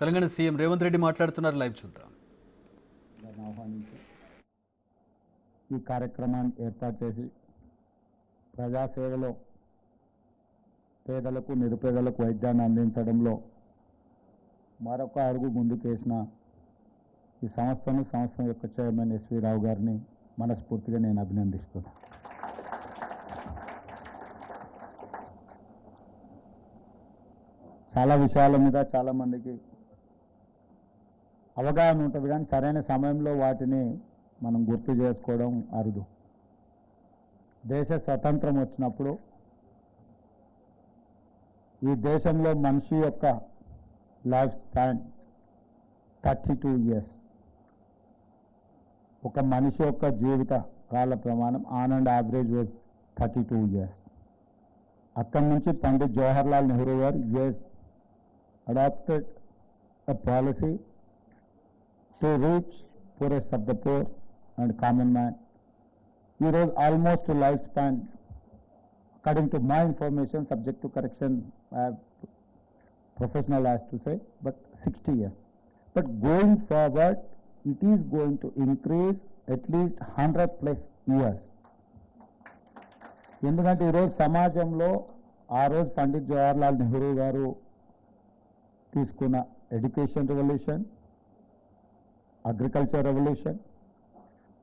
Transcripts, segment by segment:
Telangana CM Revanth Reddy మాట్లాడుతున్నారు. Live చూద్దాం. ఆహ్వానించి ఈ కార్యక్రమాన్ని ఏర్పాటు చేసి ప్రజాసేవలో పేదలకు నిరుపేదలకు వైద్యాన్ని అందించడంలో మరొక అడుగు ముందుకేసిన ఈ సంస్థను సంస్థ యొక్క చైర్మన్ ఎస్వి రావు గారిని మనస్ఫూర్తిగా నేను అభినందిస్తున్నాను చాలా విషయాల మీద చాలామందికి అవగాహన ఉంటుంది కానీ సరైన సమయంలో వాటిని మనం గుర్తు చేసుకోవడం అరుదు. దేశ స్వతంత్రం వచ్చినప్పుడు ఈ దేశంలో మనిషి యొక్క life span thirty two years. ఒక మనిషి యొక్క జీవిత కాల ప్రమాణం on and average was thirty two years. అక్కడి నుంచి పండిత్ జవహర్లాల్ నెహ్రూ గారు us adopted a policy to reach poorest of the poor and common man ఈరోజు almost life span according to my information subject to correction professional as to say but sixty years but going forward it is going to increase at least hundred plus years ఎందుకంటే ఈరోజు సమాజంలో ఆ రోజు పండిత్ జవహర్లాల్ నెహ్రూ గారు తీసుకున్న education revolution agriculture revolution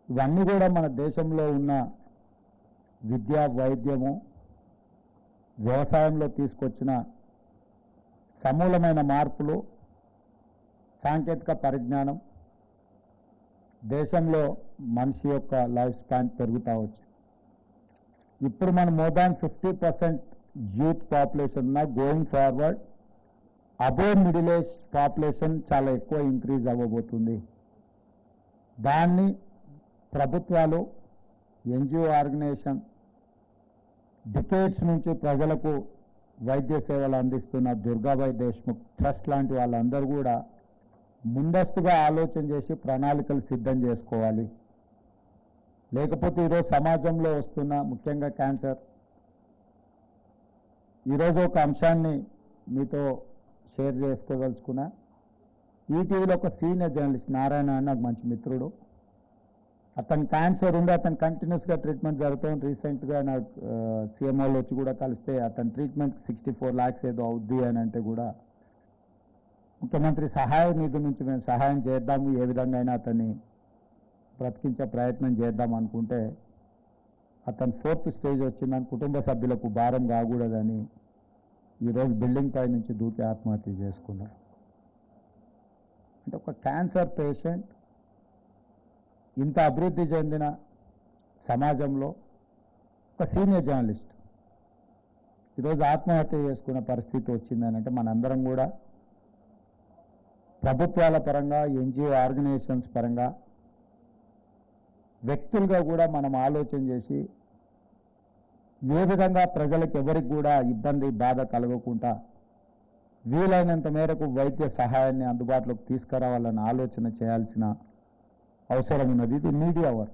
ఇవన్నీ కూడా మన దేశంలో ఉన్న విద్య వైద్యము వ్యవసాయంలో తీసుకొచ్చిన సమూలమైన మార్పులు సాంకేతిక పరిజ్ఞానం దేశంలో మనిషి యొక్క లైఫ్ స్పాన్ పెరుగుతూ వచ్చింది. ఇప్పుడు మనం more than fifty percent youth population ఉన్న going forward above middle age population చాలా ఎక్కువ ఇంక్రీజ్ అవ్వబోతుంది. దాన్ని ప్రభుత్వాలు ఎన్జిఓ ఆర్గనైజేషన్స్ డికేట్స్ నుంచి ప్రజలకు వైద్య సేవలు అందిస్తున్న దుర్గాబాయ్ దేశ్ముఖ్ ట్రస్ట్ లాంటి వాళ్ళందరూ కూడా ముందస్తుగా ఆలోచన చేసి ప్రణాళికలు సిద్ధం చేసుకోవాలి. లేకపోతే ఈరోజు సమాజంలో వస్తున్న ముఖ్యంగా క్యాన్సర్. ఈరోజు ఒక అంశాన్ని మీతో షేర్ చేసుకోదలుచుకున్నా. ఈటీవీలో ఒక సీనియర్ జర్నలిస్ట్ నారాయణ అని నాకు మంచి మిత్రుడు. అతను క్యాన్సర్ ఉంది అతను కంటిన్యూస్గా ట్రీట్మెంట్ జరుగుతుంది. రీసెంట్గా నాకు సీఎంఓలు వచ్చి కూడా కలిస్తే అతని ట్రీట్మెంట్ సిక్స్టీ ఫోర్ ల్యాక్స్ ఏదో అవుద్ది అని అంటే కూడా ముఖ్యమంత్రి సహాయ నిధి నుంచి మేము సహాయం చేద్దాము ఏ విధంగా అయినా అతన్ని బ్రతికించే ప్రయత్నం చేద్దాం అనుకుంటే అతను ఫోర్త్ స్టేజ్ వచ్చిందని కుటుంబ సభ్యులకు భారం కాకూడదని ఈరోజు బిల్డింగ్ పై నుంచి దూకి ఆత్మహత్య చేసుకున్నారు. అంటే ఒక క్యాన్సర్ పేషెంట్ ఇంత అభివృద్ధి చెందిన సమాజంలో ఒక సీనియర్ జర్నలిస్ట్ ఈరోజు ఆత్మహత్య చేసుకున్న పరిస్థితి వచ్చిందని అంటే మనందరం కూడా ప్రభుత్వాల పరంగా ఎన్జిఓ ఆర్గనైజేషన్స్ పరంగా వ్యక్తులుగా కూడా మనం ఆలోచన చేసి ఏ విధంగా ప్రజలకు ఎవరికి కూడా ఇబ్బంది బాధ కలగకుండా వీలైనంత మేరకు వైద్య సహాయాన్ని అందుబాటులోకి తీసుకురావాలని ఆలోచన చేయాల్సిన అవసరం ఉన్నది. ఇది మీడియా అవర్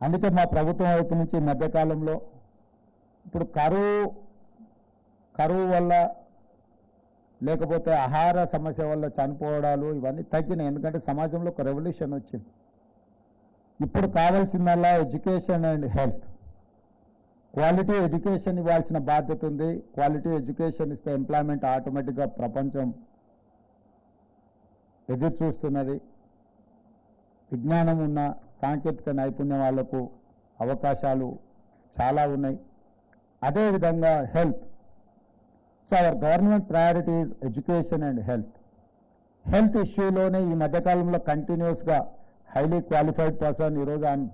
అందుకే మా ప్రభుత్వం వైపు నుంచి ఈ మధ్యకాలంలో ఇప్పుడు కరువు కరువు వల్ల లేకపోతే ఆహార సమస్య వల్ల చనిపోవడాలు ఇవన్నీ తగ్గినాయి. ఎందుకంటే సమాజంలో ఒక రెవల్యూషన్ వచ్చింది. ఇప్పుడు కావాల్సిందల్లా education and health quality education ఇవ్వాల్సిన బాధ్యత ఉంది. క్వాలిటీ ఎడ్యుకేషన్ ఇస్తే ఎంప్లాయ్మెంట్ ఆటోమేటిక్గా ప్రపంచం ఎదురు చూస్తున్నది. విజ్ఞానం ఉన్న సాంకేతిక నైపుణ్యం వాళ్ళకు అవకాశాలు చాలా ఉన్నాయి. అదేవిధంగా health. So our government priority is education and health. Health ఇష్యూలోనే ఈ మధ్యకాలంలో కంటిన్యూస్గా హైలీ క్వాలిఫైడ్ పర్సన్ ఈరోజు ఆయన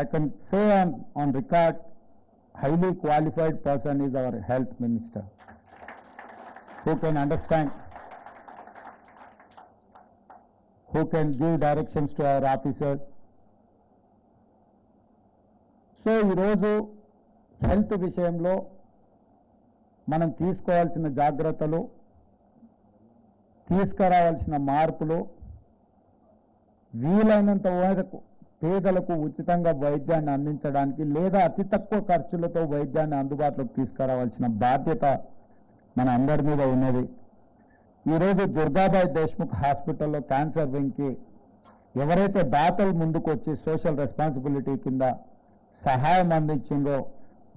I can say on, on record, highly qualified person is our health minister, who can understand, who can give directions to our officers. So ఈరోజు health విషయంలో మనం తీసుకోవాల్సిన జాగ్రత్తలు తీసుకురావాల్సిన మార్పులు వీలైనంత వరకు పేదలకు ఉచితంగా వైద్యాన్ని అందించడానికి లేదా అతి తక్కువ ఖర్చులతో వైద్యాన్ని అందుబాటులోకి తీసుకురావాల్సిన బాధ్యత మన అందరి మీద ఉన్నది. ఈరోజు దుర్గాబాయ్ దేశ్ముఖ్ హాస్పిటల్లో క్యాన్సర్ వింగ్కి ఎవరైతే దాతలు ముందుకు వచ్చి సోషల్ రెస్పాన్సిబిలిటీ కింద సహాయం అందించిందో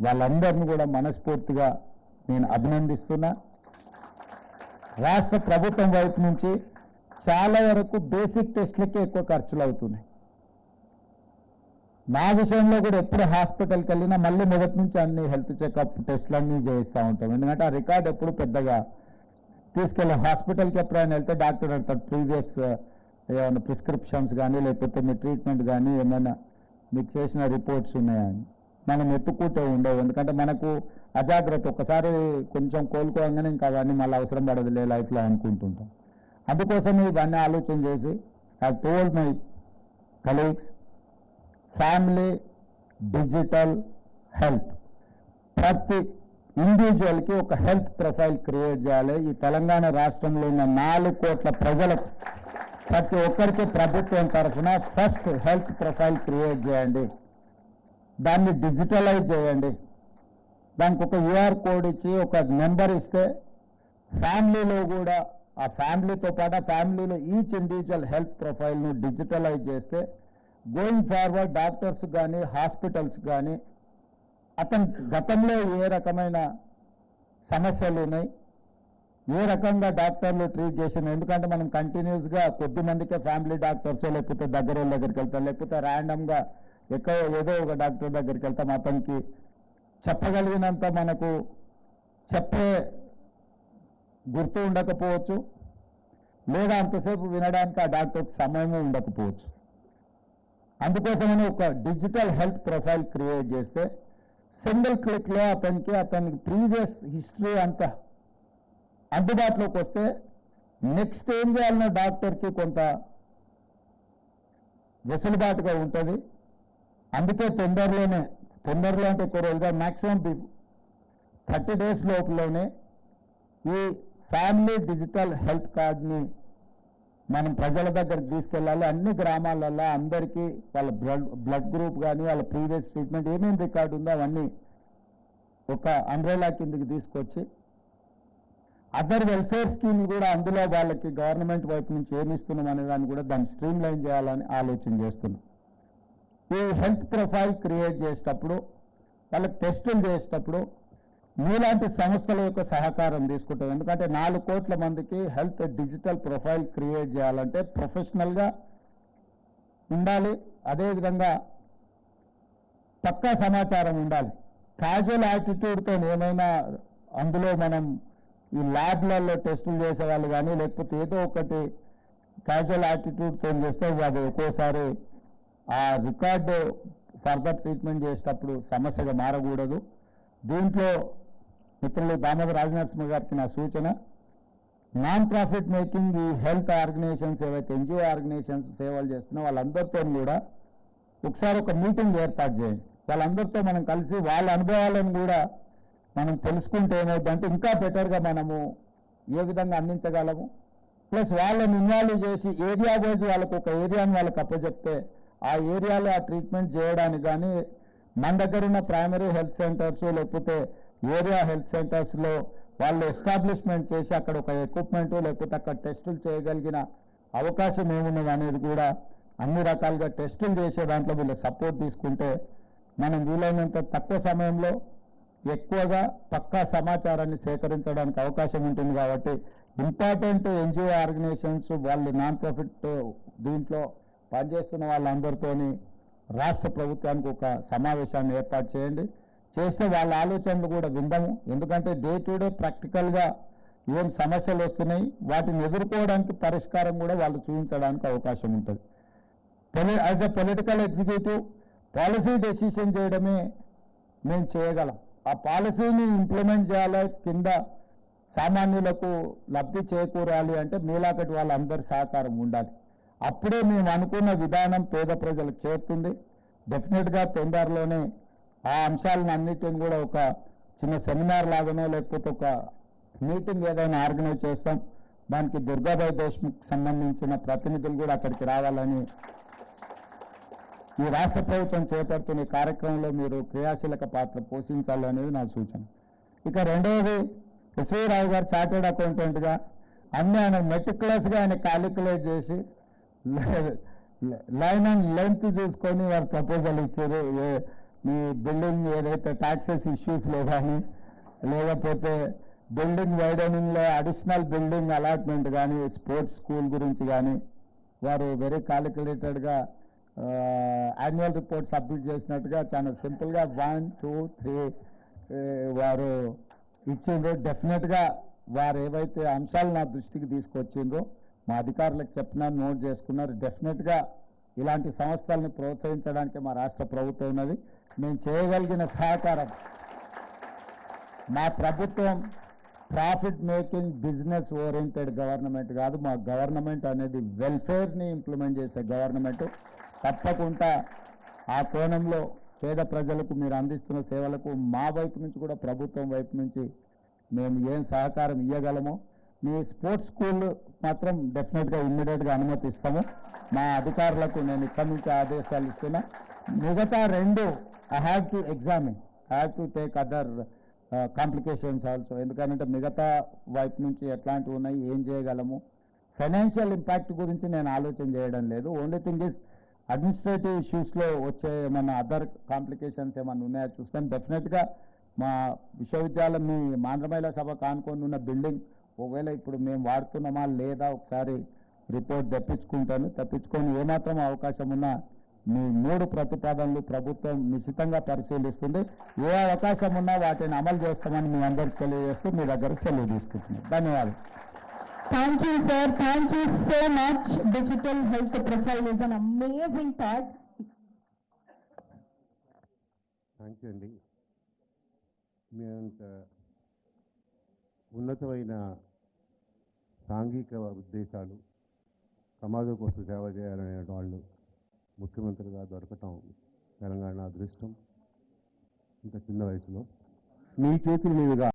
వాళ్ళందరినీ కూడా మనస్ఫూర్తిగా నేను అభినందిస్తున్నా. రాష్ట్ర ప్రభుత్వం వైపు నుంచి చాలా వరకు బేసిక్ టెస్ట్లకే ఎక్కువ ఖర్చులు అవుతున్నాయి. నా విషయంలో కూడా ఎప్పుడు హాస్పిటల్కి వెళ్ళినా మళ్ళీ మొదటి నుంచి అన్ని హెల్త్ చెకప్ టెస్ట్లు అన్నీ చేయిస్తూ ఉంటాం. ఎందుకంటే ఆ రికార్డ్ ఎప్పుడు పెద్దగా తీసుకెళ్ళి హాస్పిటల్కి ఎప్పుడైనా వెళ్తే డాక్టర్ అంటారు ప్రీవియస్ ఏమైనా ప్రిస్క్రిప్షన్స్ కానీ లేకపోతే మీ ట్రీట్మెంట్ కానీ ఏమైనా మీకు చేసిన రిపోర్ట్స్ ఉన్నాయని మనం ఎత్తుకుంటూ ఉండవు. ఎందుకంటే మనకు అజాగ్రత్త ఒకసారి కొంచెం కోలుకోగానే ఇంకా అవన్నీ మళ్ళీ అవసరం పడదులే లైఫ్లో అనుకుంటుంటాం. అందుకోసం ఇవన్నీ ఆలోచన చేసి I told my colleagues family digital health ప్రతి ఇండివిజువల్కి ఒక హెల్త్ ప్రొఫైల్ క్రియేట్ చేయాలి. ఈ తెలంగాణ రాష్ట్రంలో ఉన్న నాలుగు కోట్ల ప్రజలకు ప్రతి ఒక్కరికి ప్రభుత్వం తరఫున ఫస్ట్ హెల్త్ ప్రొఫైల్ క్రియేట్ చేయండి. దాన్ని డిజిటలైజ్ చేయండి. దానికి ఒక యూఆర్ కోడ్ ఇచ్చి ఒక నెంబర్ ఇస్తే ఫ్యామిలీలో కూడా ఆ ఫ్యామిలీతో పాటు ఆ ఫ్యామిలీలో ఈచ్ ఇండివిజువల్ హెల్త్ ప్రొఫైల్ను డిజిటలైజ్ చేస్తే గోయింగ్ ఫార్వర్డ్ డాక్టర్స్ కానీ హాస్పిటల్స్ కానీ అతని గతంలో ఏ రకమైన సమస్యలు ఉన్నాయి ఏ రకంగా డాక్టర్లు ట్రీట్ చేసిన ఎందుకంటే మనం కంటిన్యూస్గా కొద్ది మందికే ఫ్యామిలీ డాక్టర్స్ లేకపోతే దగ్గర దగ్గరికి వెళ్తాం. లేకపోతే ర్యాండమ్గా ఎక్కడో ఏదో ఒక డాక్టర్ దగ్గరికి వెళ్తాం. అతనికి చెప్పగలిగినంత మనకు చెప్పే గుర్తు ఉండకపోవచ్చు. లేదా అంతసేపు వినడానికి ఆ డాక్టర్కి సమయము ఉండకపోవచ్చు. అందుకోసమని ఒక డిజిటల్ హెల్త్ ప్రొఫైల్ క్రియేట్ చేస్తే సింగిల్ క్లిక్లో అతనికి అతనికి ప్రీవియస్ హిస్టరీ అంతా అందుబాటులోకి వస్తే నెక్స్ట్ ఏం చేయాలన్న డాక్టర్కి కొంత వెసులుబాటుగా ఉంటుంది. అందుకే తొందరలోనే తొందరలో అంటే ఎక్కువ రోజుగా మ్యాక్సిమం థర్టీ డేస్ లోపలనే ఈ ఫ్యామిలీ డిజిటల్ హెల్త్ కార్డ్ని మనం ప్రజల దగ్గరికి తీసుకెళ్ళాలి. అన్ని గ్రామాలలో అందరికీ వాళ్ళ బ్లడ్ బ్లడ్ గ్రూప్ కానీ వాళ్ళ ప్రీవియస్ ట్రీట్మెంట్ ఏమేమి రికార్డు ఉందో అవన్నీ ఒక అంబ్రెలా కిందకి తీసుకొచ్చి అదర్ వెల్ఫేర్ స్కీమ్ కూడా అందులో వాళ్ళకి గవర్నమెంట్ వైపు నుంచి ఏమి ఇస్తున్నాం అనే దాన్ని కూడా దాన్ని స్ట్రీమ్ లైన్ చేయాలని ఆలోచన చేస్తున్నాం. ఈ హెల్త్ ప్రొఫైల్ క్రియేట్ చేసేటప్పుడు వాళ్ళకి టెస్టులు చేసేటప్పుడు మీలాంటి సంస్థల యొక్క సహకారం తీసుకుంటాం. ఎందుకంటే నాలుగు కోట్ల మందికి హెల్త్ డిజిటల్ ప్రొఫైల్ క్రియేట్ చేయాలంటే ప్రొఫెషనల్గా ఉండాలి. అదేవిధంగా పక్కా సమాచారం ఉండాలి. క్యాజువల్ యాటిట్యూడ్తో ఏమైనా అందులో మనం ఈ ల్యాబ్లలో టెస్టులు చేసేవాళ్ళు కానీ లేకపోతే ఏదో ఒకటి క్యాజువల్ యాటిట్యూడ్తో చేస్తే అది ఒక్కోసారి ఆ రికార్డు ఫర్దర్ ట్రీట్మెంట్ చేసేటప్పుడు సమస్యగా మారకూడదు. దీంట్లో మిత్రులు దామోదర రాజనరసింహ గారికి నా సూచన నాన్ ప్రాఫిట్ మేకింగ్ ఈ హెల్త్ ఆర్గనైజేషన్స్ ఏవైతే ఎన్జిఓ ఆర్గనైజేషన్స్ సేవలు చేస్తున్నా వాళ్ళందరితో కూడా ఒకసారి ఒక మీటింగ్ ఏర్పాటు చేయండి. వాళ్ళందరితో మనం కలిసి వాళ్ళ అనుభవాలను కూడా మనం తెలుసుకుంటే ఏమైందంటే ఇంకా బెటర్గా మనము ఏ విధంగా అందించగలము? ప్లస్ వాళ్ళని ఇన్వాల్వ్ చేసి ఏరియా వైజ్ వాళ్ళకు ఒక ఏరియాని వాళ్ళకి అప్పచెప్తే ఆ ఏరియాలో ఆ ట్రీట్మెంట్ చేయడానికి కానీ మన దగ్గర ఉన్న ప్రైమరీ హెల్త్ సెంటర్స్ లేకపోతే ఏరియా హెల్త్ సెంటర్స్లో వాళ్ళు ఎస్టాబ్లిష్మెంట్ చేసి అక్కడ ఒక ఎక్విప్మెంట్ లేకపోతే అక్కడ టెస్టులు చేయగలిగిన అవకాశం ఏమున్నది అనేది కూడా అన్ని రకాలుగా టెస్టులు చేసే దాంట్లో వీళ్ళ సపోర్ట్ తీసుకుంటే మనం వీలైనంత తక్కువ సమయంలో ఎక్కువగా పక్కా సమాచారాన్ని సేకరించడానికి అవకాశం ఉంటుంది కాబట్టి ఇంపార్టెంట్ ఎన్జిఓ ఆర్గనైజేషన్స్ వాళ్ళు నాన్ ప్రాఫిట్ దీంట్లో పనిచేస్తున్న వాళ్ళందరితోని రాష్ట్ర ప్రభుత్వానికి ఒక సమావేశాన్ని ఏర్పాటు చేయండి. చేస్తే వాళ్ళ ఆలోచనలు కూడా విందాము. ఎందుకంటే డే టు డే ప్రాక్టికల్గా ఏం సమస్యలు వస్తున్నాయి వాటిని ఎదుర్కోవడానికి పరిష్కారం కూడా వాళ్ళు చూపించడానికి అవకాశం ఉంటుంది. Poli as a political executive policy decision చేయడమే మేము చేయగలం. ఆ పాలసీని ఇంప్లిమెంట్ చేయాలి కింద సామాన్యులకు లబ్ధి చేకూరాలి అంటే మీలాకటి వాళ్ళందరి సహకారం ఉండాలి. అప్పుడే మేము అనుకున్న విధానం పేద ప్రజలకు చేరుతుంది. డెఫినెట్గా తొందరలోనే ఆ అంశాలను అన్నిటిని కూడా ఒక చిన్న సెమినార్ లాగానో లేకపోతే ఒక మీటింగ్ ఏదైనా ఆర్గనైజ్ చేస్తాం. దానికి దుర్గాబాయ్ దేశ్ముఖ్ సంబంధించిన ప్రతినిధులు కూడా అక్కడికి రావాలని ఈ రాష్ట్ర ప్రభుత్వం చేపడుతున్న కార్యక్రమంలో మీరు క్రియాశీలక పాత్ర పోషించాలి అనేది నా సూచన. ఇక రెండవది ఎస్వీ రావు గారు చార్టెడ్ అకౌంటెంట్గా అన్ని ఆయన మెటిక్యులస్గా ఆయన క్యాలిక్యులేట్ చేసి లైన్ అండ్ లెంత్ చూసుకొని వారు ప్రపోజల్ ఇచ్చారు. మీ బిల్డింగ్ ఏదైతే ట్యాక్సెస్ ఇష్యూస్లో కానీ లేకపోతే బిల్డింగ్ వైడనింగ్లో అడిషనల్ బిల్డింగ్ అలాట్మెంట్ కానీ స్పోర్ట్స్ స్కూల్ గురించి కానీ వారు వెరీ క్యాలిక్యులేటెడ్గా యాన్యువల్ రిపోర్ట్ సబ్మిట్ చేసినట్టుగా చాలా సింపుల్గా వన్ టూ త్రీ వారు ఇచ్చిండ్రు. డెఫినెట్గా వారు ఏవైతే అంశాలు నా దృష్టికి తీసుకొచ్చిండ్రో మా అధికారులకు చెప్పినా నోట్ చేసుకున్నారు. డెఫినెట్గా ఇలాంటి సంస్థల్ని ప్రోత్సహించడానికి మా రాష్ట్ర ప్రభుత్వం ఉన్నది. మేము చేయగలిగిన సహకారం. మా ప్రభుత్వం profit making business oriented government కాదు మా గవర్నమెంట్ అనేది వెల్ఫేర్ని ఇంప్లిమెంట్ చేసే గవర్నమెంట్ తప్పకుండా ఆ కోణంలో పేద ప్రజలకు మీరు అందిస్తున్న సేవలకు మా వైపు నుంచి కూడా ప్రభుత్వం వైపు నుంచి మేము ఏం సహకారం ఇవ్వగలము మీ స్పోర్ట్స్ స్కూల్ మాత్రం డెఫినెట్గా ఇమ్మీడియట్గా అనుమతిస్తాము. మా అధికారులకు నేను ఇక్కడి నుంచి ఆదేశాలు ఇస్తున్నా. మిగతా రెండు I have to examine I have to take other complications also ఎందుకంటే మిగతా వైపు నుంచి ఎట్లాంటివి ఉన్నాయి ఏం చేయగలము? ఫైనాన్షియల్ ఇంపాక్ట్ గురించి నేను ఆలోచన చేయడం లేదు. ఓన్లీ థింగ్ ఇస్ అడ్మినిస్ట్రేటివ్ ఇష్యూస్లో వచ్చే ఏమైనా అదర్ కాంప్లికేషన్స్ ఏమైనా ఉన్నాయో చూస్తాను. డెఫినెట్గా మా విశ్వవిద్యాలయం మీ మాంధ్రమైల సభ కానుకొని ఉన్న బిల్డింగ్ ఒకవేళ ఇప్పుడు మేము వాడుతున్నామా లేదా ఒకసారి రిపోర్ట్ తెప్పించుకుంటాను. తప్పించుకొని ఏమాత్రం అవకాశం ఉన్నా మీ మూడు ప్రతిపాదనలు ప్రభుత్వం నిశ్చితంగా పరిశీలిస్తుంది ఏ అవకాశం ఉన్నా వాటిని అమలు చేస్తామని మీ అందరికి తెలియజేస్తూ మీ దగ్గర సెలవు తీసుకుంటున్నాను ధన్యవాదాలు Thank you, sir. Thank you so much. Digital health profile is an amazing part. Thank you అండి మీ అంత ఉన్నతమైన సాంఘిక ఉద్దేశాలు సమాజం కోసం సేవ చేయాలనే వాళ్ళు ముఖ్యమంత్రిగా దొరకటం తెలంగాణ అదృష్టం. ఇంత చిన్న వయసులో మీ చేతుల మీదుగా